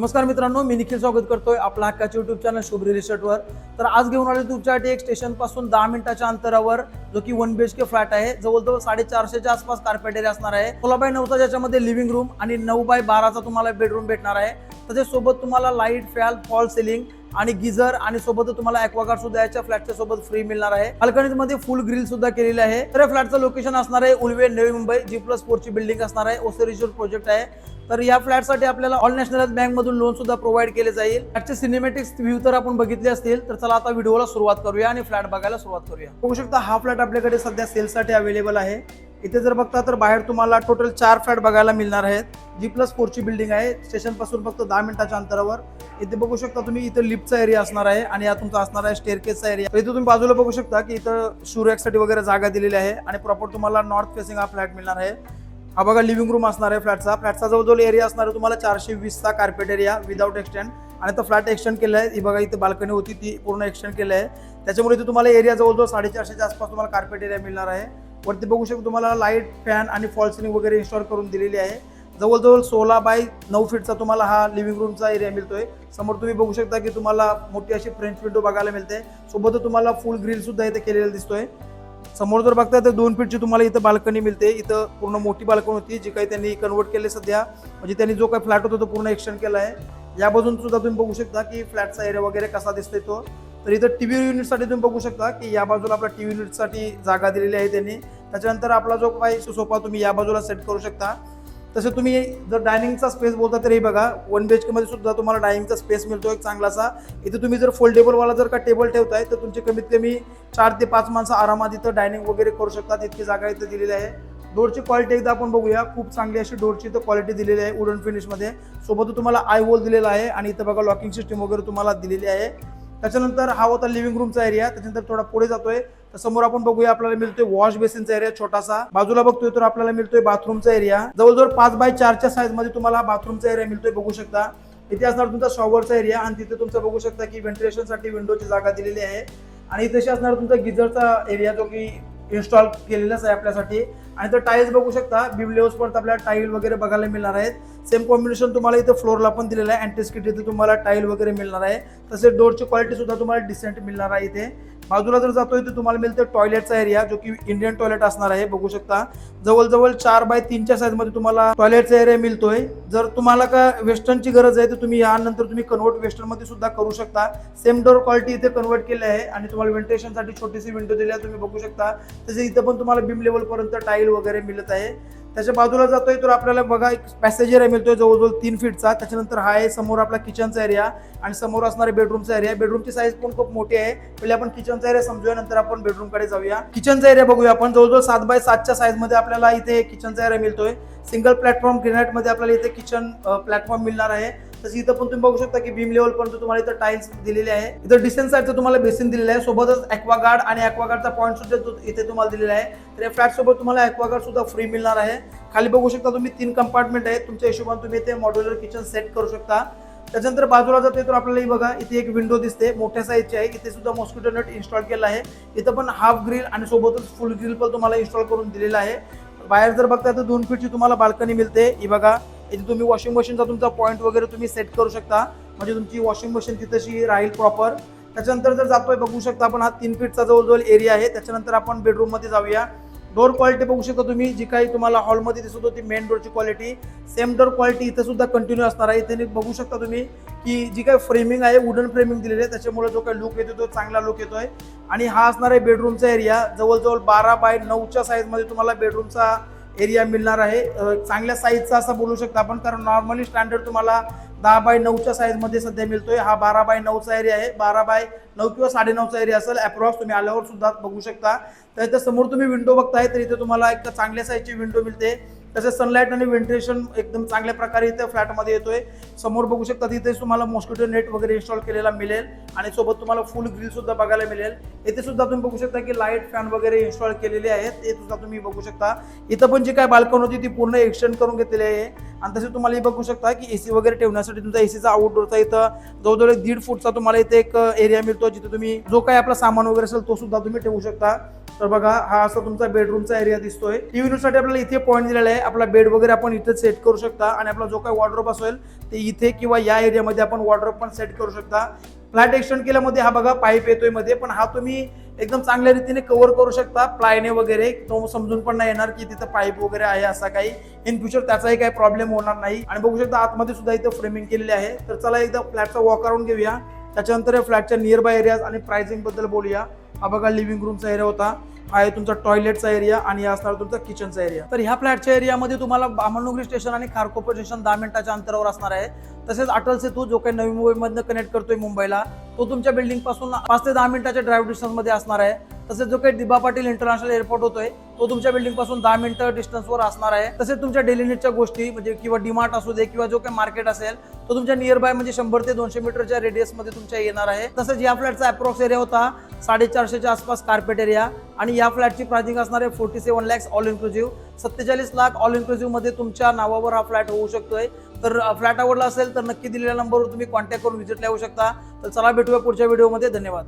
नमस्कार मित्रांनो मी निखिल स्वागत करतोय आपला हक्काचे युट्यूब चॅनल शुभ्री रिसर्टवर तर आज घेऊन आले तुमच्यासाठी एक स्टेशनपासून दहा मिनिटाच्या अंतरावर जो की वन बीएच के फ्लॅट आहे. जवळजवळ साडेचारशेच्या आसपास कार्पेट एरिया असणार आहे. सोळा बाय नऊचा ज्याच्यामध्ये लिव्हिंग रूम आणि नऊ बाय बाराचा तुम्हाला बेडरूम भेटणार आहे. त्याच्यासोबत तुम्हाला लाइट फॅल फॉल सिलिंग आणि गिझर आणि सोबत तुम्हाला ॲक्वागार्ड सुद्धा याच्या फ्लॅटच्या सोबत फ्री मिळणार आहे. बाल्कनीजमध्ये फुल ग्रिल सुद्धा केलेली आहे. तर या फ्लॅटचं लोकेशन असणार आहे Ulwe Navi Mumbai G plus four ची बिल्डिंग असणार आहे. ओसेरिश्वर प्रोजेक्ट आहे. तर या फ्लॅटसाठी आपल्याला ऑल नॅशनल बँक मधून लोन सुद्धा प्रोव्हाइड केले जाईल. फ्लॅटचे सिनेमॅटिक्स व्ह्यू तर आपण बघितले असतील. तर चला आता व्हिडिओला सुरुवात करूया आणि फ्लॅट बघायला सुरुवात करूया. बघू शकता हा फ्लॅट आपल्याकडे सध्या सेलसाठी अवेलेबल आहे. इथे जर बघता तर बाहेर तुम्हाला टोटल चार फ्लॅट बघायला मिळणार आहेत. जी प्लस फोरची बिल्डिंग आहे. स्टेशनपासून फक्त दहा मिनिटाच्या अंतरावर. इथे बघू शकता तुम्ही इथं लिफ्टचा एरिया असणार आहे आणि या तुमचा असणार आहे स्टेअरकेसचा एरिया इथे तुम्ही बाजूला बघू शकता की इथं शूरॅकसाठी वगैरे जागा दिलेली आहे आणि प्रॉपर तुम्हाला नॉर्थ फेसिंग हा फ्लॅट मिळणार आहे. हा बघा लिव्हिंग रूम असणार आहे फ्लॅटचा फ्लॅटचा जवळजवळ एरिया असणार आहे तुम्हाला चारशे वीसचा कार्पेट एरिया विदाउट एक्सटेंड आणि तो फ्लॅट एक्सटेंड केला आहे ही बघा इथे बाल्कनी होती ती पूर्ण एक्सटेंड केलं आहे त्याच्यामुळे इथे तुम्हाला एरिया जवळजवळ साडेचारशेच्या आसपास तुम्हाला कार्पेट एरिया मिळणार आहे. वरती बघू शकतो तुम्हाला लाइट फॅन आणि फॉल सिलिंग वगैरे इन्स्टॉल करून दिलेली आहे. जवळजवळ सोळा बाय नऊ फीटचा तुम्हाला हा लिव्हिंग रूमचा एरिया मिळतोय. समोर तुम्ही बघू शकता की तुम्हाला मोठी अशी फ्रेंच विंडो बघायला मिळते. सोबत तुम्हाला फुल ग्रिल सुद्धा इथे केलेलं दिसतोय. समोर जर बघताय तर दोन फीटची तुम्हाला इथं बाल्कनी मिळते. इथं पूर्ण मोठी बाल्कनी होती जी काही त्यांनी कन्वर्ट केले सध्या. म्हणजे त्यांनी जो काही फ्लॅट होता तो पूर्ण एक्सटेंड केला आहे. या बाजून सुद्धा तुम्ही बघू शकता की फ्लॅटचा एरिया वगैरे कसा दिसतोय तो. तर इथं टीव्ही युनिटसाठी तुम्ही बघू शकता की या बाजूला आपला टीव्ही युनिटसाठी जागा दिलेली आहे त्यांनी. त्याच्यानंतर आपला जो काही सोफा तुम्ही या बाजूला सेट करू शकता. तसे तुम्ही जर डायनिंगचा स्पेस बोलता तर हे बघा वन बी एच के मध्ये सुद्धा तुम्हाला डायनिंगचा स्पेस मिळतो एक चांगलासा. इथे तुम्ही जर फोल्डेबलवाला जर का टेबल ठेवताय तर तुमचे कमीत कमी चार ते पाच माणसं आरामात इथं डायनिंग वगैरे करू शकतात. इतकी जागा इथं दिलेली आहे. डोरची क्वालिटी एकदा आपण बघूया. खूप चांगली अशी डोरची इथं क्वालिटी दिलेली आहे वुडन फिनिशमध्ये सोबत तुम्हाला आय होल दिलेला आहे आणि इथं बघा लॉकिंग सिस्टीम वगैरे तुम्हाला दिलेली आहे. त्याच्यानंतर हा होता लिव्हिंग रूमचा एरिया त्याच्यानंतर थोडा पुढे जातोय. तर समोर आपण बघूया आपल्याला मिळतोय वॉश बेसिनचा एरिया छोटासा. बाजूला बघतोय तर आपल्याला मिळतोय बाथरूमचा एरिया जवळजवळ पाच बाय चारच्या साईजमध्ये तुम्हाला बाथरूमचा एरिया मिळतोय बघू शकता. इथे असणार तुमचा शॉवरचा एरिया आणि तिथे तुमचं बघू शकता की व्हेंटिलेशनसाठी विंडोची जागा दिलेली आहे. आणि इथे असणार तुमचा गिझरचा एरिया जो की इन्स्टॉल केलेलंच आहे आपल्यासाठी. आणि तर टाईल्स बघू शकता बिबलेवस परत आपल्याला टाईल वगैरे बघायला मिळणार आहेत. सेम कॉम्बिनेशन तुम्हाला इथं फ्लोरला पण दिलेलं आहे. अँटीस्किट इथे तुम्हाला टाईल वगैरे मिळणार आहे. तसेच डोरची क्वालिटी सुद्धा तुम्हाला डिसेंट मिळणार आहे इथे. बाजूला जर जातो तर तुम्हाला मिळतं टॉयलेटचा एरिया जो की इंडियन टॉयलेट असणार आहे. बघू शकता. जवळजवळ चार बाय तीनच्या साईजमध्ये तुम्हाला टॉयलेटचा एरिया मिळतोय. जर तुम्हाला का वेस्टर्नची गरज आहे तर तुम्ही यानंतर तुम्ही कन्वर्ट वेस्टर्नमध्ये सुद्धा करू शकता. सेम डोर क्वालिटी इथे कन्वर्ट केली आहे. आणि तुम्हाला व्हेंटिलेशनसाठी छोटीशी विंडो दिली आहे तुम्ही बघू शकता. तसे इथं पण तुम्हाला बीम लेवल पर्यंत टाईल वगैरे मिळत आहे. त्याच्या बाजूला जातोय तर आपल्याला बघा एक पॅसेज एरिया मिळतोय जवळजवळ तीन फीटचा त्याच्यानंतर हा आहे समोर आपला किचनचा एरिया आणि समोर असणारे बेडरूमचा एरिया बेडरूमची साईज पण खूप मोठी आहे. पहिले आपण किचनचा एरिया समजूया नंतर आपण बेडरूमकडे जाऊया. किचनचा एरिया बघूया आपण. जवळजवळ सात बाय सातच्या साईजमध्ये आपल्याला इथे किचनचा एरिया मिळतोय. सिंगल प्लॅटफॉर्म ग्रेनाइटमध्ये आपल्याला इथे किचन प्लॅटफॉर्म मिळणार आहे. तसं इथं पण तुम्ही बघू शकता की बीम लेवल पर्यंत तुम्हाला इथं टाइल्स दिलेले आहे. इथं डिस्टन्स साईडचं तुम्हाला बेसिन दिलेलं आहे. सोबतच ॲक्वागार्ड आणि ॲक्वागार्डचा पॉईंट सुद्धा इथे तुम्हाला दिलेला आहे. तर या फ्लॅट सोबत तुम्हाला ॲक्वागार्ड सुद्धा फ्री मिळणार आहे. खाली बघू शकता तुम्ही तीन कंपार्टमेंट आहेत. तुमच्या हिशोबाने तुम्ही इथे मॉड्युलर किचन सेट करू शकता. त्याच्यानंतर बाजूला जाते तर आपल्याला बघा इथे एक विंडो दिसते. मोठ्या साईजची आहे. इथे सुद्धा मॉस्किटो नेट इन्स्टॉल केला आहे. इथं पण हाफ ग्रिल आणि सोबतच फुल ग्रिल पण तुम्हाला इन्स्टॉल करून दिलेला आहे. बाहेर जर बघता तर दोन फीटची तुम्हाला बाल्कनी मिळते. ही बघा इथे तुम्ही वॉशिंग मशीनचा तुमचा पॉईंट वगैरे तुम्ही सेट करू शकता. म्हणजे तुमची वॉशिंग मशीन तिथशी राहील प्रॉपर त्याच्यानंतर जर जातोय बघू शकता आपण हा तीन फीटचा जवळजवळ एरिया आहे. त्याच्यानंतर आपण बेडरूममध्ये जाऊया. डोर क्वालिटी बघू शकता तुम्ही. जी काही तुम्हाला हॉलमध्ये दिसत होती मेन डोरची क्वालिटी सेम डोर क्वालिटी इथं सुद्धा कंटिन्यू असणार आहे. इथे बघू शकता तुम्ही की जी काही फ्रेमिंग आहे वुडन फ्रेमिंग दिलेली आहे. त्याच्यामुळे जो काही लुक येतो तो चांगला लुक येतोय. आणि हा असणार आहे बेडरूमचा एरिया जवळजवळ बारा बाय नऊच्या साईजमध्ये तुम्हाला बेडरूमचा एरिया मिळणार आहे. चांगल्या साईजचा असं बोलू शकता आपण कारण नॉर्मली स्टँडर्ड तुम्हाला दहा बाय नऊच्या साईजमध्ये सध्या मिळतोय. हा बारा बाय नऊचा एरिया आहे. बारा बाय नऊ किंवा साडे नऊचा एरिया असेल अप्रॉक्स तुम्ही आल्यावर सुद्धा बघू शकता. तर इथं समोर तुम्ही विंडो बघताय तर इथे तुम्हाला एक चांगल्या साईजची विंडो मिळते. तसेच सनलाईट आणि व्हेंटिलेशन एकदम चांगल्या प्रकारे इथे फ्लॅटमध्ये येतोय. समोर बघू शकता तिथे तुम्हाला मॉस्किटो नेट वगैरे इन्स्टॉल केलेला मिळेल आणि सोबत तुम्हाला फुल ग्रिल सुद्धा बघायला मिळेल. इथे सुद्धा तुम्ही बघू शकता की लाइट फॅन वगैरे इन्स्टॉल केलेले आहेत. ते सुद्धा तुम्ही बघू शकता. इथं पण जी काय बाल्कन होती ती पूर्ण एक्सटेंड करून घेतलेली आहे. आणि तसे तुम्हाला हे बघू शकता की एसी वगैरे ठेवण्यासाठी तुमचा एसीचा आउटडोरचा इथं जवळजवळ एक दीड फूटचा तुम्हाला इथे एक एरिया मिळतो जिथे तुम्ही जो काही आपला सामान वगैरे असेल तो सुद्धा तुम्ही ठेवू शकता. तर बघा हा असा तुमचा बेडरूमचा एरिया दिसतोय. टीव्ही आपल्याला इथे पॉईंट दिलेला आहे. आपला बेड वगैरे आपण इथे सेट करू शकता आणि आपला जो काही वॉर्ड्रोप असेल ते इथे किंवा या एरियामध्ये आपण वॉर्ड्रोप पण सेट करू शकता. फ्लॅट एक्सटेंड केल्यामध्ये हा बघा पाईप येतोयमध्ये पण हा तुम्ही एकदम चांगल्या रीतीने कव्हर करू शकता. प्लायने वगैरे तो समजून पण नाही येणार की तिथं पाईप वगैरे आहे असा काही. इन फ्युचर त्याचाही काही प्रॉब्लेम होणार नाही. आणि बघू शकता आतमध्ये सुद्धा इथं फ्रेमिंग केलेली आहे. तर चला एकदा फ्लॅटचा वॉक अराउंड घेऊया. त्याच्यानंतर या फ्लॅटच्या नियर बाय एरियाज आणि प्राइसिंगबद्दल बोलूया. हा बघा लिव्हिंग रूमचा एरिया होता. आहे तुमचा टॉयलेटचा एरिया आणि असणार तुमचा किचनचा एरिया तर ह्या फ्लॅटच्या एरियामध्ये तुम्हाला बामणुगरी स्टेशन आणि खारकोपर स्टेशन दहा मिनिटाच्या अंतरावर असणार आहे. तसेच अटल सेतू जो काही नवी मुंबईमधनं कनेक्ट करतोय मुंबईला तो तुमच्या बिल्डिंगपासून पाच ते दहा मिनिटाच्या ड्राईव्ह डिस्टन्समध्ये असणार आहे. तसेच जो काही दिबा पाटील इंटरनॅशनल एअरपोर्ट होतोय तो तुमच्या बिल्डिंगपासून दहा मिनिटं डिस्टन्सवर असणार आहे. तसेच तुमच्या डेली नीटच्या गोष्टी म्हणजे किंवा डीमार्ट असू दे किंवा जो काही मार्केट असेल तो तुमच्या नियर बाय म्हणजे शंभर ते दोनशे मीटरच्या रेडियसमध्ये तुमच्या येणार आहे. तसंच या फ्लॅटचा अप्रॉक्स एरिया होता साडेचारशेच्या आसपास कार्पेट एरिया आणि या फ्लॅटची प्राइसिंग असणार आहे forty seven lakhs all inclusive सत्तेचाळीस लाख ऑल इन्क्लुझिव्हमध्ये तुमच्या नावावर हा फ्लॅट होऊ शकतोय. तर फ्लॅट आवडला असेल तर नक्की दिलेल्या नंबरवर तुम्ही कॉन्टॅक्ट करून व्हिजिट लावू शकता. तर चला भेटूया पुढच्या व्हिडिओमध्ये धन्यवाद.